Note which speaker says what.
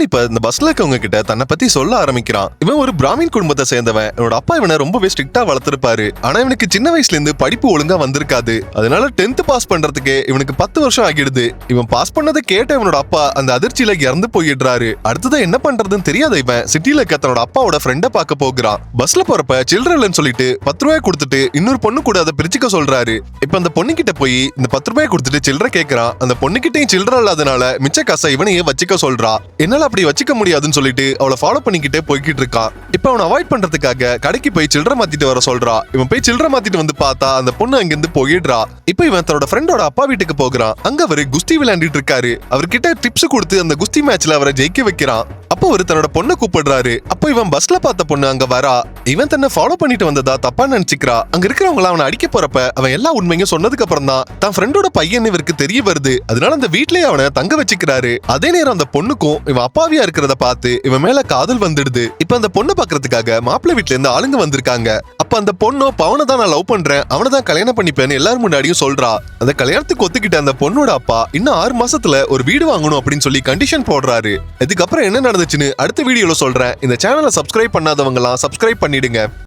Speaker 1: இப்ப இந்த பஸ்ல இருக்கவங்க கிட்ட தன்னை பத்தி சொல்ல ஆரம்பிக்கிறான். இவன் ஒரு பிராமின் குடும்பத்தை சேர்ந்தவன். இவனோட அப்பா இவனை ரொம்பவே ஸ்ட்ரிக்டா வளர்த்திருப்பாரு. ஆனா இவனுக்கு சின்ன வயசுல இருந்து படிப்பு ஒழுங்கா வந்திருக்காது. அதனால டென்த் பாஸ் பண்றதுக்கு இவனுக்கு பத்து வருஷம் ஆகிடுது. இவன் பாஸ் பண்ணதை கேட்ட இவனோட அப்பா அந்த அதிர்ச்சியில இறந்து போயிடுறாரு. அடுத்தது என்ன பண்றதுன்னு தெரியாத இவன் சிட்டில இருக்க தன்னோட அப்பாவோட ஃப்ரெண்டை பார்க்க போகிறான். பஸ்ல போறப்ப சில்ட்ரன்லன்னு சொல்லிட்டு பத்து ரூபாய் கொடுத்துட்டு இன்னொரு பொண்ணு கூட அதை பிரிச்சுக்க சொல்றாரு. இப்ப அந்த பொண்ணு கிட்ட போய் இந்த பத்து ரூபாய் கொடுத்துட்டு சில்லற கேக்குறான். அந்த பொண்ணு கிட்டையும் சில்லற இல்லாதனால மிச்ச காசை இவனையே வச்சுக்க சொல்றா. என்னால அப்படி வச்சுக்க முடியாதுன்னு சொல்லிட்டு அவளை ஃபாலோ பண்ணிக்கிட்டே போய்கிட்டு இருக்கான் இப்போ அவனை அவாய்ட் பண்றதுக்காக கடைக்கு போய் சில்லற மாத்திட்டு வர சொல்றா. இவன் போய் சில்லற மாத்திட்டு வந்து பார்த்தா அந்த பொண்ணு அங்கிருந்து போயிடுறா. இப்போ இவன் தன்னோட ஃப்ரெண்டோட அப்பா வீட்டுக்கு போகிறான். அங்க அவரு குஸ்தி விளையாண்டிட்டு இருக்காரு. அவர்கிட்ட டிப்ஸ் கொடுத்து அந்த குஸ்தி மேட்ச்ல அவரை ஜெயிக்க வைக்கிறான். அப்போ ஒரு தன்னோட பொண்ணை கூப்பிடுறாரு. அப்போ இவன் பஸ்ல பார்த்த பொண்ணு அங்க வரா. இவன் தன்னை ஃபாலோ பண்ணிட்டு வந்ததா தப்பா நினைச்சுக்கிறா. அங்க இருக்கிறவங்க அவனை அடிக்க போறப்ப அவன் எல்லா உண்மையும் சொன்னதுக்கு அப்புறம் தான் தன் ஃப்ரெண்டோட பையன் இவருக்கு தெரிய வருது. அதனால அந்த வீட்லயே அவனை தங்க வச்சுக்கிறாரு. அதே நேரம் அந்த பொண்ணுக்கும் இவன் அப்பாவியா இருக்கிறத பார்த்து இவன் மேல காதல் வந்துடுது. இப்ப அந்த பொண்ணை பாக்குறதுக்காக மாப்பிள்ளை வீட்டுல இருந்து ஆளுங்க வந்திருக்காங்க. அப்ப அந்த பொண்ணு பவனை தான் நான் லவ் பண்றேன் அவனை தான் கல்யாணம் பண்ணிப்பேன்னு எல்லாரும் முன்னாடியும் சொல்றா. அந்த கல்யாணத்துக்கு ஒத்துக்கிட்ட அந்த பொண்ணோட அப்பா இன்னும் ஆறு மாசத்துல ஒரு வீடு வாங்கணும் அப்படின்னு சொல்லி கண்டிஷன் போடுறாரு. இதுக்கப்புறம் என்ன நடந்துச்சுன்னு அடுத்த வீடியோல சொல்றேன். இந்த சேனலை சப்ஸ்கிரைப் பண்ணாதவங்க எல்லாம் சப்ஸ்கிரைப் பண்ணிடுங்க.